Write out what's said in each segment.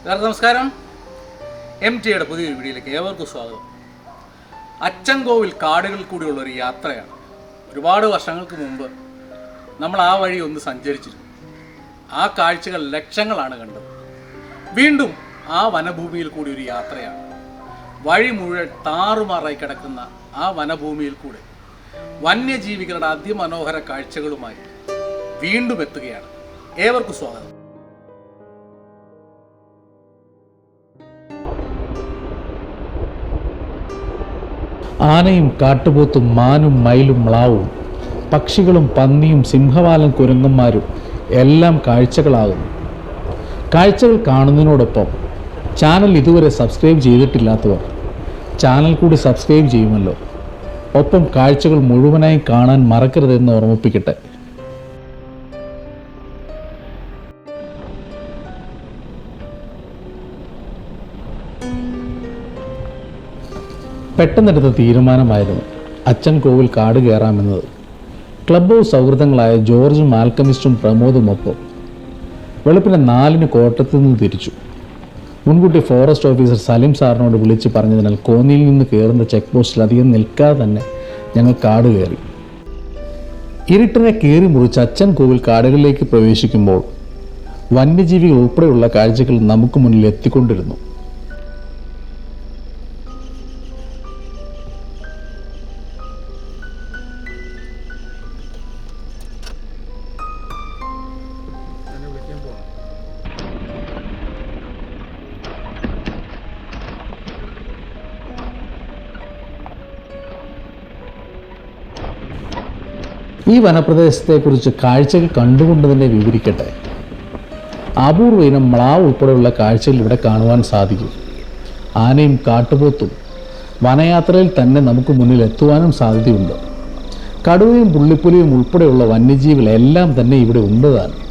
എല്ലാവർക്കും നമസ്കാരം. എം ടിയുടെ പുതിയൊരു വീഡിയോയിലേക്ക് ഏവർക്കും സ്വാഗതം. അച്ചൻകോവിൽ കാടുകളിൽ കൂടിയുള്ള ഒരു യാത്രയാണ്. ഒരുപാട് വർഷങ്ങൾക്ക് മുമ്പ് നമ്മൾ ആ വഴി ഒന്ന് സഞ്ചരിച്ചിരുന്നു. ആ കാഴ്ചകൾ ലക്ഷങ്ങളാണ് കണ്ടത്. വീണ്ടും ആ വനഭൂമിയിൽ കൂടി ഒരു യാത്രയാണ്. വഴി മുഴുവൻ താറുമാറായി കിടക്കുന്ന ആ വനഭൂമിയിൽ കൂടെ വന്യജീവികളുടെ അതിമനോഹര കാഴ്ചകളുമായി വീണ്ടും എത്തുകയാണ്. ഏവർക്കും സ്വാഗതം. ആനയും കാട്ടുപോത്തും മാനും മയിലും മ്ലാവും. പക്ഷികളും പന്നിയും സിംഹവാലൻ കുരങ്ങന്മാരും എല്ലാം കാഴ്ചകളാകുന്നു. കാഴ്ചകൾ കാണുന്നതിനോടൊപ്പം ചാനൽ ഇതുവരെ സബ്സ്ക്രൈബ് ചെയ്തിട്ടില്ലാത്തവർ ചാനൽ കൂടി സബ്സ്ക്രൈബ് ചെയ്യുമല്ലോ. ഒപ്പം കാഴ്ചകൾ മുഴുവനായി കാണാൻ മറക്കരുതെന്ന് ഓർമ്മിപ്പിക്കട്ടെ. പെട്ടെന്നെടുത്ത തീരുമാനമായിരുന്നു അച്ഛൻ കോവിൽ കാട് കയറാമെന്നത് ക്ലബ് ഹൗസ് സൗഹൃദങ്ങളായ ജോർജും ആൽക്കമിസ്റ്റും പ്രമോദുമൊപ്പം വെളുപ്പിന് നാലിന് കോട്ടത്തു നിന്ന് തിരിച്ചു. മുൻകൂട്ടി ഫോറസ്റ്റ് ഓഫീസർ സലീം സാറിനോട് വിളിച്ച് പറഞ്ഞതിനാൽ കോന്നിയിൽ നിന്ന് കയറുന്ന ചെക്ക് പോസ്റ്റിൽ അധികം നിൽക്കാതെ തന്നെ ഞങ്ങൾ കാട് കയറി. ഇരുട്ടിനെ കീറി മുറിച്ച് അച്ഛൻ കോവിൽ കാടുകളിലേക്ക് പ്രവേശിക്കുമ്പോൾ വന്യജീവികൾ ഉൾപ്പെടെയുള്ള കാഴ്ചകൾ നമുക്ക് മുന്നിൽ എത്തിക്കൊണ്ടിരുന്നു. ഈ വനപ്രദേശത്തെക്കുറിച്ച് കാഴ്ചകൾ കണ്ടുകൊണ്ട് തന്നെ വിവരിക്കട്ടെ. അപൂർവ ഇനം മ്ലാവ് ഉൾപ്പെടെയുള്ള കാഴ്ചകൾ ഇവിടെ കാണുവാൻ സാധിക്കും. ആനയും കാട്ടുപോത്തും വനയാത്രയിൽ തന്നെ നമുക്ക് മുന്നിൽ എത്തുവാനും സാധ്യതയുണ്ട്. കടുവയും പുള്ളിപ്പുലിയും ഉൾപ്പെടെയുള്ള വന്യജീവികളെല്ലാം തന്നെ ഇവിടെ ഉണ്ട് താനും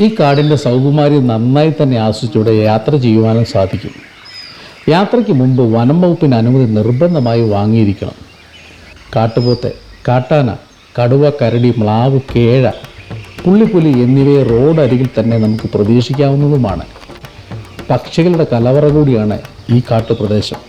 ഈ കാടിന്റെ സൗകുമാരി നന്നായി തന്നെ ആസ്വദിച്ചൂടെ യാത്ര ചെയ്യുവാനും സാധിക്കും. യാത്രയ്ക്ക് മുമ്പ് വനം വകുപ്പിന് അനുമതി നിർബന്ധമായി വാങ്ങിയിരിക്കണം. കാട്ടുപോത്തെ കാട്ടാന കടുവ കരടി മ്ലാവ് കേഴ പുള്ളിപ്പുലി എന്നിവയെ റോഡ് അരികിൽ തന്നെ നമുക്ക് പ്രതീക്ഷിക്കാവുന്നതുമാണ്. പക്ഷികളുടെ കലവറ കൂടിയാണ് ഈ കാട്ടുപ്രദേശം.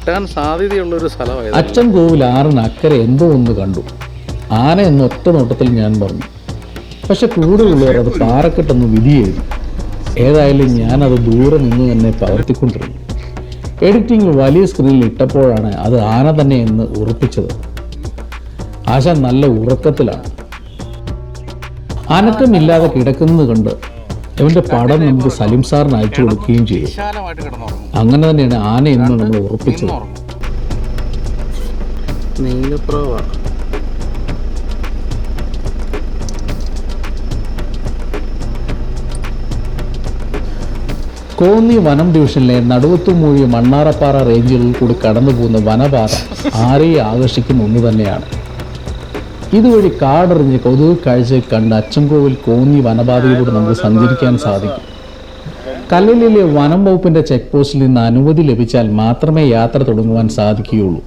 കിട്ടാൻ സാധ്യതയുള്ള ഒരു സ്ഥലമായി അച്ഛൻ കോവിൽ ആറിന് അക്കരെ എന്തോ ഒന്ന് കണ്ടു. ആന എന്ന ഒറ്റ നോട്ടത്തിൽ ഞാൻ പറഞ്ഞു. പക്ഷെ കൂടെയുള്ളവർ അത് പാറക്കെട്ടെന്ന് വിധി എഴുതി. ഏതായാലും അത് ദൂരെ നിന്ന് തന്നെ പകർത്തിക്കൊണ്ടിരുന്നു. എഡിറ്റിംഗ് വലിയ സ്ക്രീനിൽ ഇട്ടപ്പോഴാണ് അത് ആന തന്നെ എന്ന് ഉറപ്പിച്ചത്. ആശ നല്ല ഉറക്കത്തിലാണ്. അനക്കമില്ലാതെ കിടക്കുന്നത് കണ്ട് ഇവന്റെ പടം നമുക്ക് സലിം സാറിന് അയച്ചു കൊടുക്കുകയും ചെയ്യും അങ്ങനെ തന്നെയാണ് ആന എന്ന് നമ്മൾ ഉറപ്പിച്ചത്. നീലപ്രവാണ് കോന്നി വനം ഡിവിഷനിലെ നടുവത്തുമൂഴി മണ്ണാറപ്പാറ റേഞ്ചുകളിൽ കൂടി കടന്നു പോകുന്ന വനപാത ആരെയും ആകർഷിക്കുന്ന ഒന്ന് തന്നെയാണ്. ഇതുവഴി കാടറിഞ്ഞ് കൊതുക് കാഴ്ച കണ്ട് അച്ചൻകോവിൽ കോന്നി വനപാതയിലൂടെ നമുക്ക് സഞ്ചരിക്കാൻ സാധിക്കും. കല്ലലിലെ വനം വകുപ്പിന്റെ ചെക്ക് പോസ്റ്റിൽ നിന്ന് അനുമതി ലഭിച്ചാൽ മാത്രമേ യാത്ര തുടങ്ങുവാൻ സാധിക്കുകയുള്ളൂ.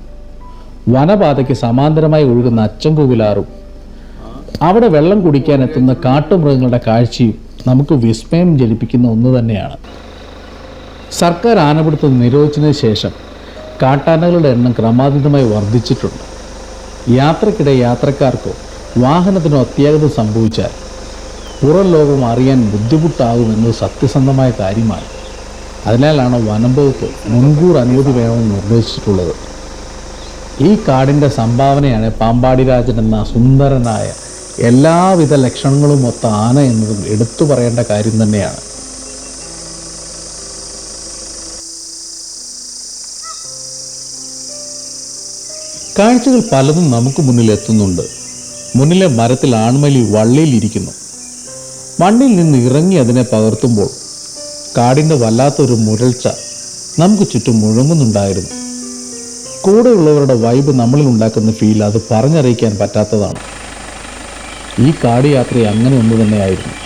വനപാതയ്ക്ക് സമാന്തരമായി ഒഴുകുന്ന അച്ചൻകോവിലാറും അവിടെ വെള്ളം കുടിക്കാൻ എത്തുന്ന കാട്ടുമൃഗങ്ങളുടെ കാഴ്ചയും നമുക്ക് വിസ്മയം ജനിപ്പിക്കുന്ന ഒന്ന് തന്നെയാണ്. സർക്കാർ ആനപിടുത്തം നിരോധിച്ചതിന് ശേഷം കാട്ടാനകളുടെ എണ്ണം ക്രമാതീതമായി വർദ്ധിച്ചിട്ടുണ്ട്. യാത്രക്കിടെ യാത്രക്കാർക്കോ വാഹനത്തിനോ അത്യാഗതം സംഭവിച്ചാൽ പുറം ലോകം അറിയാൻ ബുദ്ധിമുട്ടാകുമെന്നത് സത്യസന്ധമായ കാര്യമാണ്. അതിനാലാണ് വനം വകുപ്പ് മുൻകൂർ അനുമതി വേണമെന്ന് നിർദ്ദേശിച്ചിട്ടുള്ളത്. ഈ കാടിന്റെ സംഭാവനയാണ് പാമ്പാടി രാജൻ എന്ന സുന്ദരനായ എല്ലാവിധ ലക്ഷണങ്ങളും ഒത്ത ആന എന്നതും എടുത്തു പറയേണ്ട കാര്യം തന്നെയാണ്. കാഴ്ചകൾ പലതും നമുക്ക് മുന്നിൽ എത്തുന്നുണ്ട്. മുന്നിലെ മരത്തിൽ ആൺമലി വള്ളിയിലിരിക്കുന്നു മണ്ണിൽ നിന്ന് ഇറങ്ങി അതിനെ പകർത്തുമ്പോൾ കാടിന്റെ വല്ലാത്തൊരു മുരൾച്ച നമുക്ക് ചുറ്റും മുഴങ്ങുന്നുണ്ടായിരുന്നു. കൂടെയുള്ളവരുടെ വൈബ് നമ്മളിൽ ഉണ്ടാക്കുന്ന ഫീൽ അത് പറഞ്ഞറിയിക്കാൻ പറ്റാത്തതാണ്. ഈ കാട് യാത്ര അങ്ങനെ ഒന്ന് തന്നെയായിരുന്നു.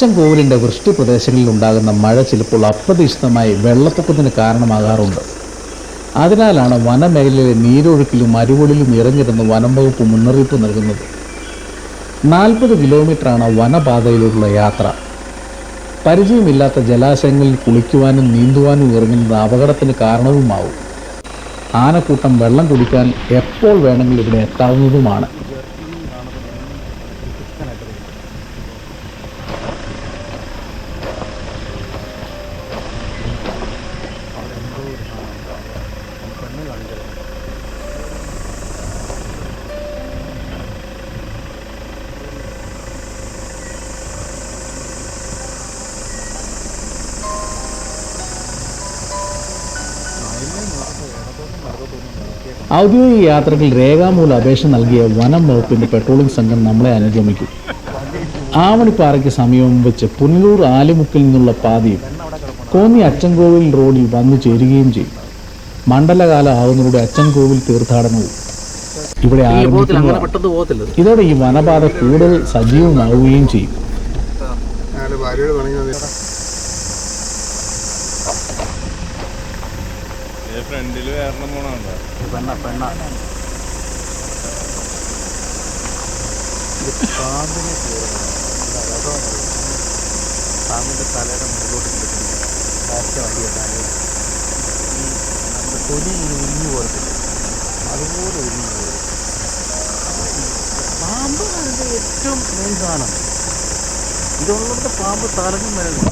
അച്ചൻ കോവിലിന്റെ വൃഷ്ടി പ്രദേശങ്ങളിൽ ഉണ്ടാകുന്ന മഴ ചിലപ്പോൾ അപ്രതീക്ഷിതമായി വെള്ളപ്പൊക്കത്തിന് കാരണമാകാറുണ്ട്. അതിനാലാണ് വനമേഖലയിലെ നീരൊഴുക്കിലും അരുവളിലും ഇറങ്ങിരുന്ന് വനം വകുപ്പ് മുന്നറിയിപ്പ് നൽകുന്നത്. നാൽപ്പത് കിലോമീറ്ററാണ് വനപാതയിലൂടെയുള്ള യാത്ര. പരിചയമില്ലാത്ത ജലാശയങ്ങളിൽ കുളിക്കുവാനും നീന്തുവാനും ഇറങ്ങുന്നത് അപകടത്തിന് കാരണവുമാവും. ആനക്കൂട്ടം വെള്ളം കുടിക്കാൻ എപ്പോൾ വേണമെങ്കിലും ഇവിടെ എത്താവുന്നതുമാണ്. ഔദ്യോഗിക യാത്രയ്ക്ക് രേഖാമൂല അപേക്ഷ നൽകിയ വനം വകുപ്പിന്റെ പെട്രോളിംഗ് സംഘം നമ്മളെ അനുഗമിക്കും. ആവണിപ്പാറയ്ക്ക് സമീപം വെച്ച് പുനലൂർ ആലിമുക്കിൽ നിന്നുള്ള പാതയും കോന്നി അച്ചൻകോവിൽ റോഡിൽ വന്നു ചേരുകയും ചെയ്യും. മണ്ഡലകാലം ആവുന്നതോടെ അച്ചൻകോവിൽ തീർത്ഥാടനവും. ഇവിടെ ആരംഭിക്കുന്നതാണ് പെട്ടെന്ന് പോകത്തില്ല ഇതോടെ ഈ വനപാത കൂടുതൽ സജീവമാവുകയും ചെയ്യും. ഫ്രണ്ടിൽ വേറെ പോണുണ്ടോ പെണ്ണ പെണ്ണ. ഇത് പാമ്പിനെ പാമ്പിന്റെ തലയുടെ മുകളിലോട്ട് കിടക്കുന്നു ബാക്കി വണ്ടിയ തലയിൽ ഈ നമ്മുടെ തൊലി ഇങ്ങനെ ഉരിഞ്ഞു പോകത്തില്ല. അതുപോലെ ഉരിഞ്ഞു പോകും പാമ്പ് അതിന്റെ ഏറ്റവും മെയിൻ സാധനം. ഇതുള്ളിടത്ത് പാമ്പ് തലഞ്ഞും വരുന്നു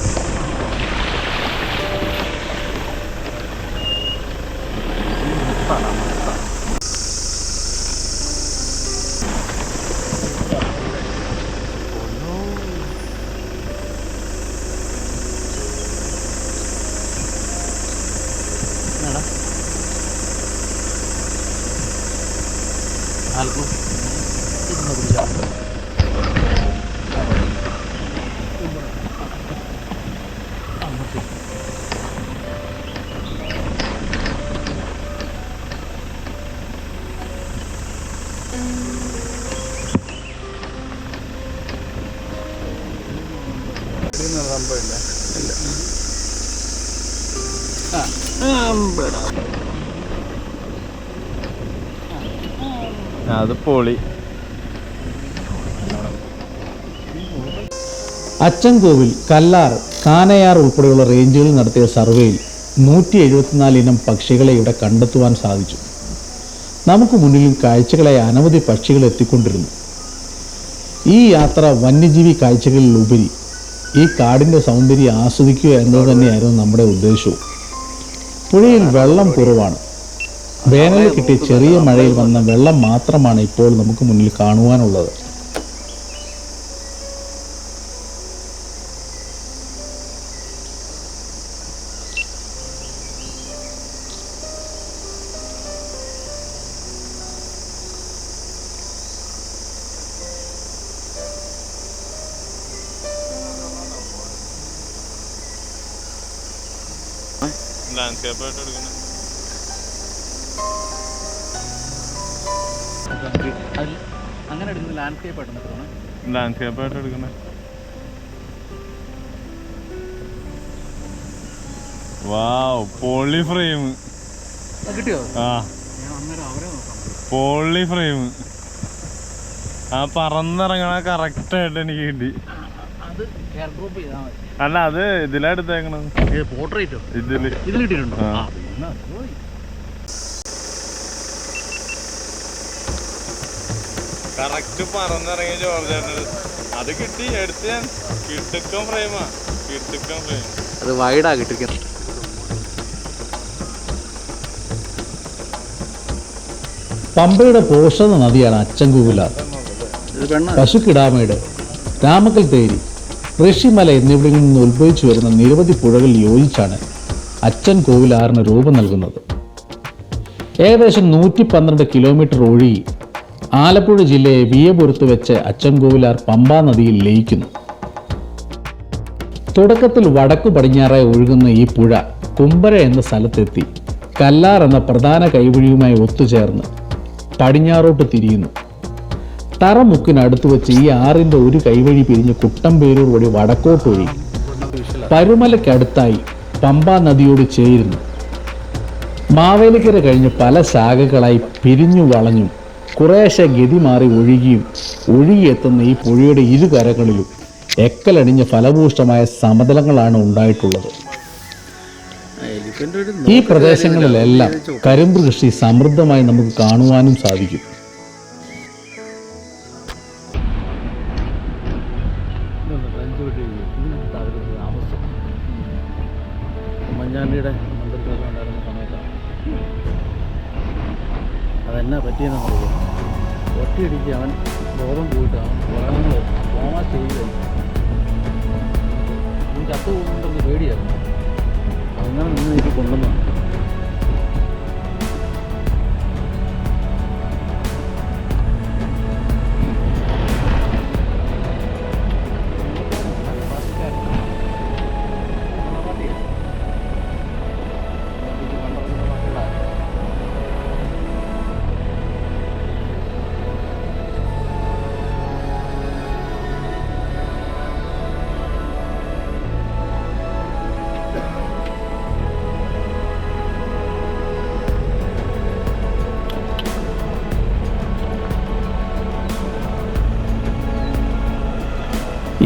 അത് പൊളി. അച്ചൻകോവിൽ കല്ലാർ കാനയാർ ഉൾപ്പെടെയുള്ള റേഞ്ചുകളിൽ നടത്തിയ സർവേയിൽ നൂറ്റി എഴുപത്തിനാല് ഇനം പക്ഷികളെ ഇവിടെ കണ്ടെത്തുവാൻ സാധിച്ചു. നമുക്ക് മുന്നിലും കാഴ്ചകളെ അനവധി പക്ഷികൾ എത്തിക്കൊണ്ടിരുന്നു. ഈ യാത്ര വന്യജീവി കാഴ്ചകളിലുപരി ഈ കാടിന്റെ സൗന്ദര്യം ആസ്വദിക്കുക എന്നത് തന്നെയായിരുന്നു നമ്മുടെ ഉദ്ദേശവും. പുഴയിൽ വെള്ളം കുറവാണ്. വേനലിൽ കിട്ടിയ ചെറിയ മഴയിൽ വന്ന വെള്ളം മാത്രമാണ് ഇപ്പോൾ നമുക്ക് മുന്നിൽ കാണുവാനുള്ളത്. ലാൻഡ്സ്കേപ്പ് ആയിട്ട് എടുക്കുന്നത്. അങ്ങനെ എടുക്കുന്ന ലാൻഡ്സ്കേപ്പ് ആയിട്ട് ലാൻഡ്സ്കേപ്പ് ആയിട്ട് എടുക്കുന്നത്. വാവ് പൊളി ഫ്രെയിം കിട്ടിയോ? ആ. പൊളി ഫ്രെയിം ആ പറന്നിറങ്ങണ കറക്റ്റ് ആയിട്ട് എനിക്ക് കിട്ടി. അല്ല അത് ഇതിലാ എടുത്തേക്കണത്. പോർട്രേറ്റോ ഇതിൽ. ഇതിൽ. കറക്റ്റ് പറന്നിറങ്ങി ജോർജ് അത് കിട്ടി എടുത്ത് ഞാൻ. കിട്ടുക്കം ഫ്രെയിമാ കിട്ടുക്കം ഫ്രെയിം അത് വൈഡാ കിട്ടിരിക്കുന്നത്. പമ്പയുടെ പോഷക നദിയാണ് അച്ചൻകൂവിലാർ പശുക്കിടാമയുടെ. രാമക്കൽ തേരി. ഋഷിമല എന്നിവിടങ്ങളിൽ നിന്ന് ഉത്ഭവിച്ചു വരുന്ന നിരവധി പുഴകൾ യോജിച്ചാണ് അച്ഛൻ കോവിലാറിന് രൂപം നൽകുന്നത്. ഏകദേശം നൂറ്റി പന്ത്രണ്ട് കിലോമീറ്റർ ഒഴുകി ആലപ്പുഴ ജില്ലയെ വിയപുരത്ത് വെച്ച് അച്ചൻ കോവിലാർ പമ്പാ നദിയിൽ ലയിക്കുന്നു. തുടക്കത്തിൽ വടക്കു പടിഞ്ഞാറായി ഒഴുകുന്ന ഈ പുഴ കുമ്പര എന്ന സ്ഥലത്തെത്തി കല്ലാർ എന്ന പ്രധാന കൈവഴിയുമായി ഒത്തുചേർന്ന് പടിഞ്ഞാറോട്ട് തിരിയുന്നു. തറമുക്കിനടുത്ത് വെച്ച് ഈ ആറിന്റെ ഒരു കൈവഴി പിരിഞ്ഞ് കുട്ടമ്പേരൂർ വഴി വടക്കോട്ട് ഒഴുകി. പരുമലയ്ക്കടുത്തായി പമ്പാ നദിയോട് ചേരുന്നു. മാവേലിക്കര കഴിഞ്ഞ് പല ശാഖകളായി പിരിഞ്ഞു വളഞ്ഞും കുറേശ്ശെ ഗതി മാറി ഒഴുകിയും ഒഴുകിയെത്തുന്ന ഈ പുഴയുടെ ഇരുകരകളിലും എക്കലണിഞ്ഞ ഫലഭൂഷ്ടമായ സമതലങ്ങളാണ് ഉണ്ടായിട്ടുള്ളത്. ഈ പ്രദേശങ്ങളിലെല്ലാം കരിമ്പ് കൃഷി സമൃദ്ധമായി നമുക്ക് കാണുവാനും സാധിക്കും.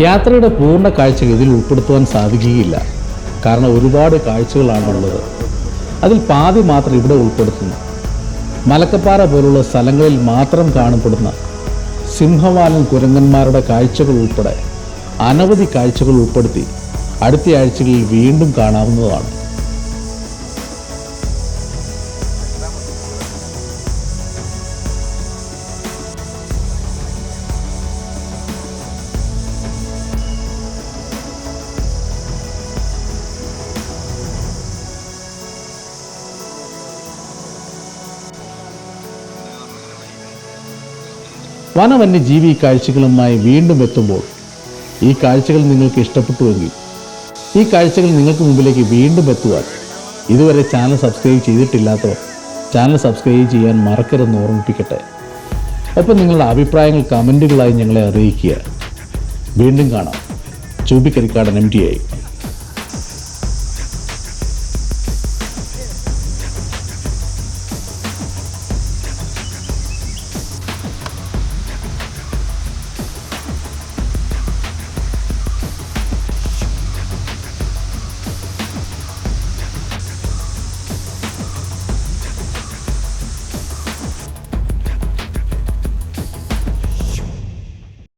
യാത്രയുടെ പൂർണ കാഴ്ചകൾ ഇതിൽ ഉൾപ്പെടുത്തുവാൻ സാധിക്കുകയില്ല. കാരണം ഒരുപാട് കാഴ്ചകളാണുള്ളത്. അതിൽ പാതി മാത്രം ഇവിടെ ഉൾപ്പെടുത്തുന്നു. മലക്കപ്പാറ പോലുള്ള സ്ഥലങ്ങളിൽ മാത്രം കാണപ്പെടുന്ന സിംഹവാലൻ കുരങ്ങന്മാരുടെ കാഴ്ചകൾ ഉൾപ്പെടെ അനവധി കാഴ്ചകൾ ഉൾപ്പെടുത്തി അടുത്ത ആഴ്ചകളിൽ വീണ്ടും കാണാവുന്നതാണ്. വനവന്യജീവി കാഴ്ചകളുമായി വീണ്ടും എത്തുമ്പോൾ ഈ കാഴ്ചകൾ നിങ്ങൾക്ക് ഇഷ്ടപ്പെട്ടുവെങ്കിൽ ഈ കാഴ്ചകൾ നിങ്ങൾക്ക് മുമ്പിലേക്ക് വീണ്ടും എത്തുവാൻ ഇതുവരെ ചാനൽ സബ്സ്ക്രൈബ് ചെയ്തിട്ടില്ലാത്തവർ ചാനൽ സബ്സ്ക്രൈബ് ചെയ്യാൻ മറക്കരുതെന്ന് ഓർമ്മിപ്പിക്കട്ടെ. ഒപ്പം നിങ്ങളുടെ അഭിപ്രായങ്ങൾ കമന്റുകളായി ഞങ്ങളെ അറിയിക്കുക. വീണ്ടും കാണാം. ചൂപ്പിക്കരിക്കാടൻ എം ടി ആയി